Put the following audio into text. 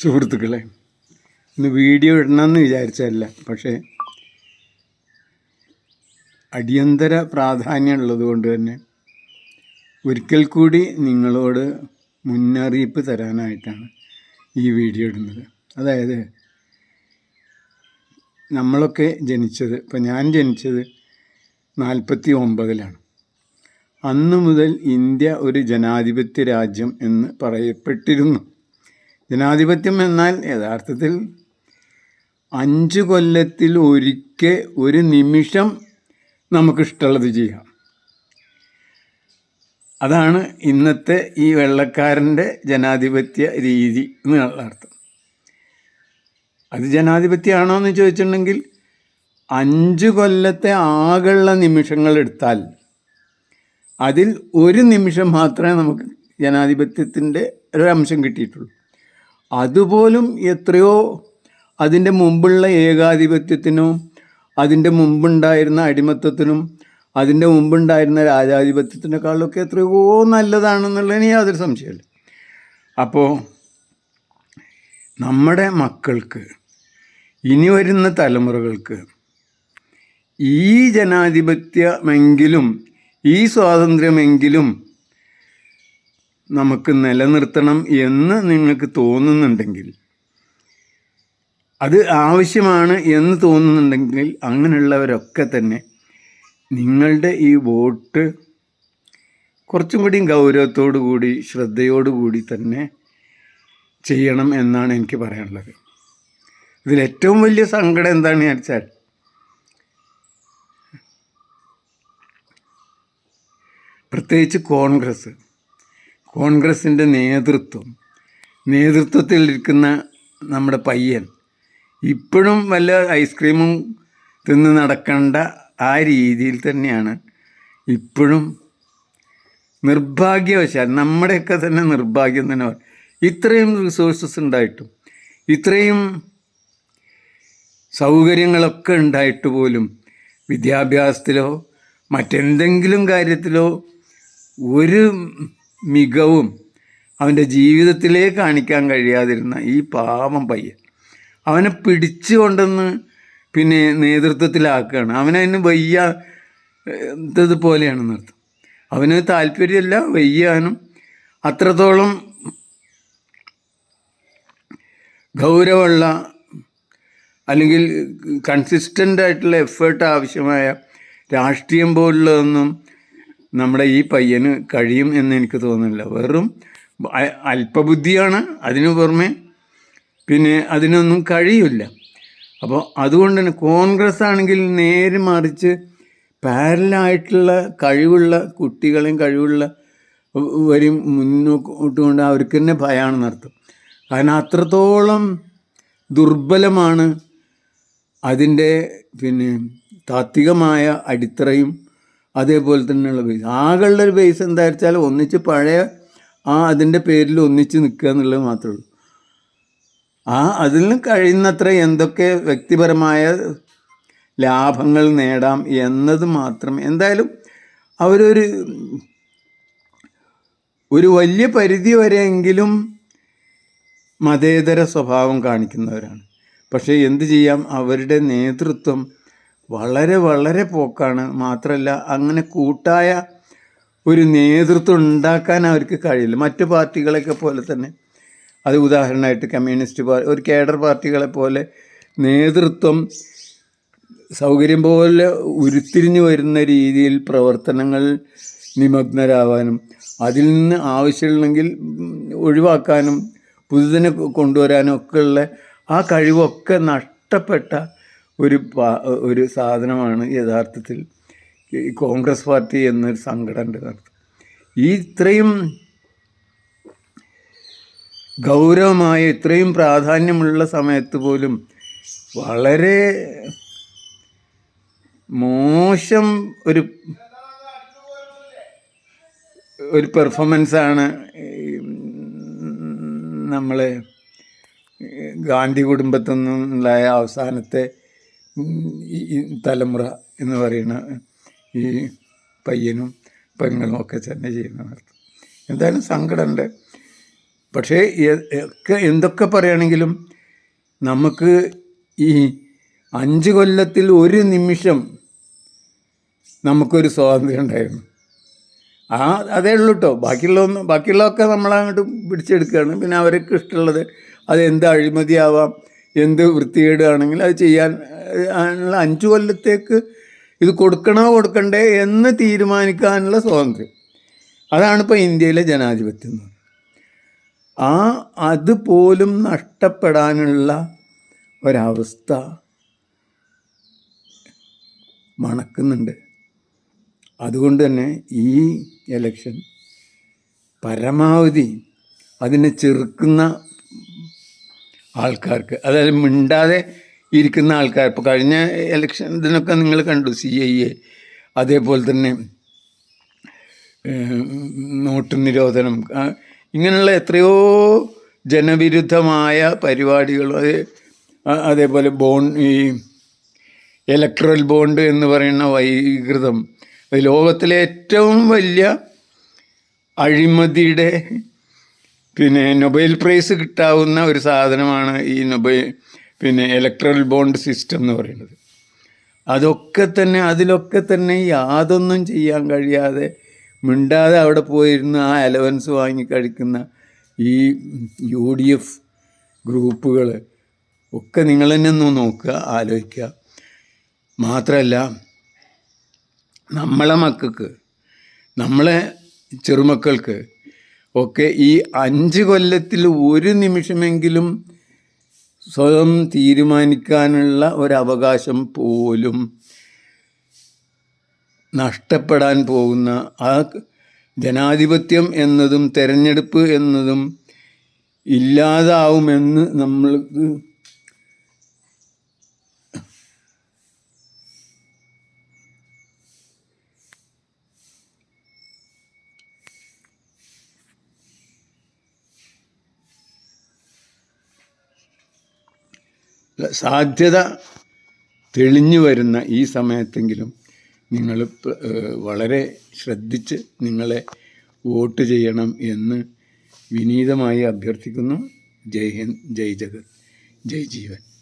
സുഹൃത്തുക്കളെ ഇന്ന് വീഡിയോ ഇടണമെന്ന് വിചാരിച്ചതല്ല പക്ഷേ അടിയന്തര പ്രാധാന്യമുള്ളത് കൊണ്ട് തന്നെ ഒരിക്കൽ കൂടി നിങ്ങളോട് മുന്നറിയിപ്പ് തരാനായിട്ടാണ് ഈ വീഡിയോ ഇടുന്നത്. അതായത് നമ്മളൊക്കെ ജനിച്ചത് ഇപ്പം ഞാൻ ജനിച്ചത് നാൽപ്പത്തി ഒമ്പതിലാണ് അന്നു മുതൽ ഇന്ത്യ ഒരു ജനാധിപത്യ രാജ്യം എന്ന് പറയപ്പെട്ടിരുന്നു. ജനാധിപത്യം എന്നാൽ യഥാർത്ഥത്തിൽ അഞ്ച് കൊല്ലത്തിൽ ഒരിക്കൽ ഒരു നിമിഷം നമുക്കിഷ്ടമുള്ളത് ചെയ്യാം. അതാണ് ഇന്നത്തെ ഈ വെള്ളക്കാരന്റെ ജനാധിപത്യ രീതി എന്നുള്ള അർത്ഥം. അത് ജനാധിപത്യമാണോ എന്ന് ചോദിച്ചിട്ടുണ്ടെങ്കിൽ അഞ്ച് കൊല്ലത്തെ ആകെയുള്ള നിമിഷങ്ങൾ എടുത്താൽ അതിൽ ഒരു നിമിഷം മാത്രമേ നമുക്ക് ജനാധിപത്യത്തിന്റെ ഒരംശം കിട്ടിയിട്ടുള്ളൂ. അതുപോലും എത്രയോ അതിന്റെ മുമ്പുള്ള ഏകാധിപത്യത്തിനും അതിന്റെ മുമ്പുണ്ടായിരുന്ന അടിമത്തത്തിനും അതിന്റെ മുമ്പുണ്ടായിരുന്ന രാജാധിപത്യത്തിനേക്കാളൊക്കെ എത്രയോ നല്ലതാണെന്നുള്ളതിന് യാതൊരു സംശയമില്ല അപ്പോൾ നമ്മുടെ മക്കൾക്ക് ഇനി വരുന്ന തലമുറകൾക്ക് ഈ ജനാധിപത്യമെങ്കിലും ഈ സ്വാതന്ത്ര്യമെങ്കിലും നമുക്ക് നിലനിർത്തണം എന്ന് നിങ്ങൾക്ക് തോന്നുന്നുണ്ടെങ്കിൽ അത് ആവശ്യമാണ് എന്ന് തോന്നുന്നുണ്ടെങ്കിൽ അങ്ങനെയുള്ളവരൊക്കെ തന്നെ നിങ്ങളുടെ ഈ വോട്ട് കുറച്ചും കൂടി ഗൗരവത്തോടു കൂടി ശ്രദ്ധയോടു കൂടി തന്നെ ചെയ്യണം എന്നാണ് എനിക്ക് പറയാനുള്ളത്. ഇതിലേറ്റവും വലിയ സങ്കടം എന്താണെന്ന് വെച്ചാൽ പ്രത്യേകിച്ച് കോൺഗ്രസ്. കോൺഗ്രസിന്റെ നേതൃത്വം. നേതൃത്വത്തിലിരിക്കുന്ന നമ്മുടെ പയ്യൻ. ഇപ്പോഴും വല്ല ഐസ്ക്രീമും തിന്ന് നടക്കേണ്ട ആ രീതിയിൽ തന്നെയാണ് ഇപ്പോഴും നിർഭാഗ്യവശാൽ നമ്മുടെയൊക്കെ തന്നെ നിർഭാഗ്യം തന്നെ ഇത്രയും റിസോഴ്സസ് ഉണ്ടായിട്ടും ഇത്രയും സൗകര്യങ്ങളൊക്കെ ഉണ്ടായിട്ട് പോലും വിദ്യാഭ്യാസത്തിലോ മറ്റെന്തെങ്കിലും കാര്യത്തിലോ ഒരു മികവും അവന്റെ ജീവിതത്തിലേ കാണിക്കാൻ കഴിയാതിരുന്ന ഈ പാവം പയ്യൻ. അവനെ പിടിച്ചു കൊണ്ടെന്ന് പിന്നെ നേതൃത്വത്തിലാക്കുകയാണ്. അവനതിന് വയ്യ ഇത് പോലെയാണെന്ന് അർത്ഥം അവന് താല്പര്യമല്ല വയ്യാനും അത്രത്തോളം ഗൗരവമുള്ള അല്ലെങ്കിൽ കൺസിസ്റ്റന്റ് ആയിട്ടുള്ള എഫേർട്ട് ആവശ്യമായ രാഷ്ട്രീയം പോലുള്ളതൊന്നും നമ്മുടെ ഈ പയ്യന് കഴിയും എന്ന് എനിക്ക് തോന്നുന്നില്ല. വെറും അല്പബുദ്ധിയാണ് അതിനു പുറമെ പിന്നെ അതിനൊന്നും കഴിയില്ല. അപ്പോൾ അതുകൊണ്ട് തന്നെ കോൺഗ്രസ് ആണെങ്കിൽ നേരെ മറിച്ച് പാരലായിട്ടുള്ള കഴിവുള്ള കുട്ടികളെയും കഴിവുള്ള വരും മുന്നോട്ട് കൊണ്ട് അവർക്ക് തന്നെ ഭയമാണ് നടത്തും. കാരണം അത്രത്തോളം ദുർബലമാണ് അതിന്റെ പിന്നെ താത്വികമായ അടിത്തറയും അതേപോലെ തന്നെയുള്ള ബേസ് ആകെയുള്ള ഒരു ബേസ് എന്താ വെച്ചാൽ ഒന്നിച്ച് പഴയ ആ അതിന്റെ പേരിൽ ഒന്നിച്ച് നിൽക്കുക എന്നുള്ളത് മാത്രമേ ഉള്ളൂ. ആ അതിൽ കഴിയുന്നത്ര എന്തൊക്കെ വ്യക്തിപരമായ ലാഭങ്ങൾ നേടാം എന്നത് മാത്രം. എന്തായാലും അവരൊരു ഒരു വലിയ പരിധി വരെയെങ്കിലും മതേതര സ്വഭാവം കാണിക്കുന്നവരാണ്. പക്ഷേ എന്ത് ചെയ്യാം? അവരുടെ നേതൃത്വം വളരെ വളരെ പോക്കാണ്. മാത്രമല്ല അങ്ങനെ കൂട്ടായ ഒരു നേതൃത്വം ഉണ്ടാക്കാൻ അവർക്ക് കഴിയില്ല. മറ്റു പാർട്ടികളെയൊക്കെ പോലെ തന്നെ. അത് ഉദാഹരണമായിട്ട് കമ്മ്യൂണിസ്റ്റ് പാർട്ടി ഒരു കേഡർ പാർട്ടികളെ പോലെ നേതൃത്വം സൗകര്യം പോലെ ഉരുത്തിരിഞ്ഞു വരുന്ന രീതിയിൽ പ്രവർത്തനങ്ങൾ നിമഗ്നരാവാനും അതിൽ നിന്ന് ആവശ്യമുണ്ടെങ്കിൽ ഒഴിവാക്കാനും പുതുതിനെ കൊണ്ടുവരാനും ഒക്കെയുള്ള ആ കഴിവൊക്കെ നഷ്ടപ്പെട്ട ഒരു ഒരു സാധനമാണ് യഥാർത്ഥത്തിൽ കോൺഗ്രസ് പാർട്ടി എന്നൊരു സംഘടന ഈ ഇത്രയും ഗൗരവമായ ഇത്രയും പ്രാധാന്യമുള്ള സമയത്ത് പോലും വളരെ മോശം ഒരു ഒരു പെർഫോമൻസാണ് നമ്മളെ ഗാന്ധി കുടുംബത്തിൽ നിന്നുണ്ടായ അവസാനത്തെ ഈ തലമുറ എന്ന് പറയുന്ന ഈ പയ്യനും പെങ്ങളും ഒക്കെ തന്നെ ചെയ്യുന്ന അർത്ഥം എന്തായാലും സങ്കടമുണ്ട്. പക്ഷേ ഒക്കെ എന്തൊക്കെ പറയുകയാണെങ്കിലും നമുക്ക് ഈ അഞ്ച് കൊല്ലത്തിൽ ഒരു നിമിഷം നമുക്കൊരു സ്വാതന്ത്ര്യം ഉണ്ടായിരുന്നു. ആ അതേ ഉള്ളൂ കേട്ടോ ബാക്കിയുള്ളതൊന്നും ബാക്കിയുള്ളതൊക്കെ നമ്മളങ്ങോട്ട് പിടിച്ചെടുക്കുകയാണ്. പിന്നെ അവർക്ക് ഇഷ്ടമുള്ളത് അത് എന്ത് അഴിമതിയാവാം എന്ത് വൃത്തികേടാണെങ്കിൽ അത് ചെയ്യാൻ അഞ്ച് കൊല്ലത്തേക്ക് ഇത് കൊടുക്കണോ കൊടുക്കണ്ടേ എന്ന് തീരുമാനിക്കാനുള്ള സ്വാതന്ത്ര്യം. അതാണ് ഇപ്പോൾ ഇന്ത്യയിലെ ജനാധിപത്യം എന്ന് ആ അതുപോലും നഷ്ടപ്പെടാനുള്ള ഒരവസ്ഥ മണക്കുന്നുണ്ട്. അതുകൊണ്ട് തന്നെ ഈ എലക്ഷൻ പരമാവധി അതിനെ ചെറുക്കുന്ന ആൾക്കാർക്ക്. അതായത് മിണ്ടാതെ ഇരിക്കുന്ന ആൾക്കാർ. ഇപ്പോൾ കഴിഞ്ഞ ഇലക്ഷൻ ഇതിനൊക്കെ നിങ്ങൾ കണ്ടു സി ഐ എ അതേപോലെ തന്നെ നോട്ട് നിരോധനം. ഇങ്ങനെയുള്ള എത്രയോ ജനവിരുദ്ധമായ പരിപാടികൾ അത് അതേപോലെ ബോൺ ഈ ഇലക്ട്രൽ ബോണ്ട് എന്ന് പറയുന്ന വൈകൃതം. ലോകത്തിലെ ഏറ്റവും വലിയ അഴിമതിയുടെ പിന്നെ നൊബൈൽ പ്രൈസ് കിട്ടാവുന്ന ഒരു സാധനമാണ് ഈ നൊബൈ പിന്നെ ഇലക്ട്രൽ ബോണ്ട് സിസ്റ്റം എന്ന് പറയുന്നത്. അതൊക്കെ തന്നെ അതിലൊക്കെ തന്നെ യാതൊന്നും ചെയ്യാൻ കഴിയാതെ മിണ്ടാതെ അവിടെ പോയിരുന്ന് ആ അലവൻസ് വാങ്ങി കഴിക്കുന്ന ഈ യു ഡി എഫ് ഗ്രൂപ്പുകൾ ഒക്കെ നിങ്ങൾ തന്നെ ഒന്ന് നോക്കുക ആലോചിക്കുക. മാത്രമല്ല നമ്മളെ മക്കൾക്ക് നമ്മളെ ചെറുമക്കൾക്ക് ഒക്കെ ഈ അഞ്ച് കൊല്ലത്തിൽ ഒരു നിമിഷമെങ്കിലും സ്വയം തീരുമാനിക്കാനുള്ള ഒരവകാശം പോലും നഷ്ടപ്പെടാൻ പോകുന്ന ആ ജനാധിപത്യം എന്നതും തെരഞ്ഞെടുപ്പ് എന്നതും ഇല്ലാതാവുമെന്ന് നമ്മൾക്ക് സാധ്യത തെളിഞ്ഞു വരുന്ന ഈ സമയത്തെങ്കിലും നിങ്ങൾ വളരെ ശ്രദ്ധിച്ച് നിങ്ങളെ വോട്ട് ചെയ്യണം എന്ന് വിനീതമായി അഭ്യർത്ഥിക്കുന്നു. ജയ് ഹിന്ദ് ജയ് ജഗത് ജയ് ജീവൻ.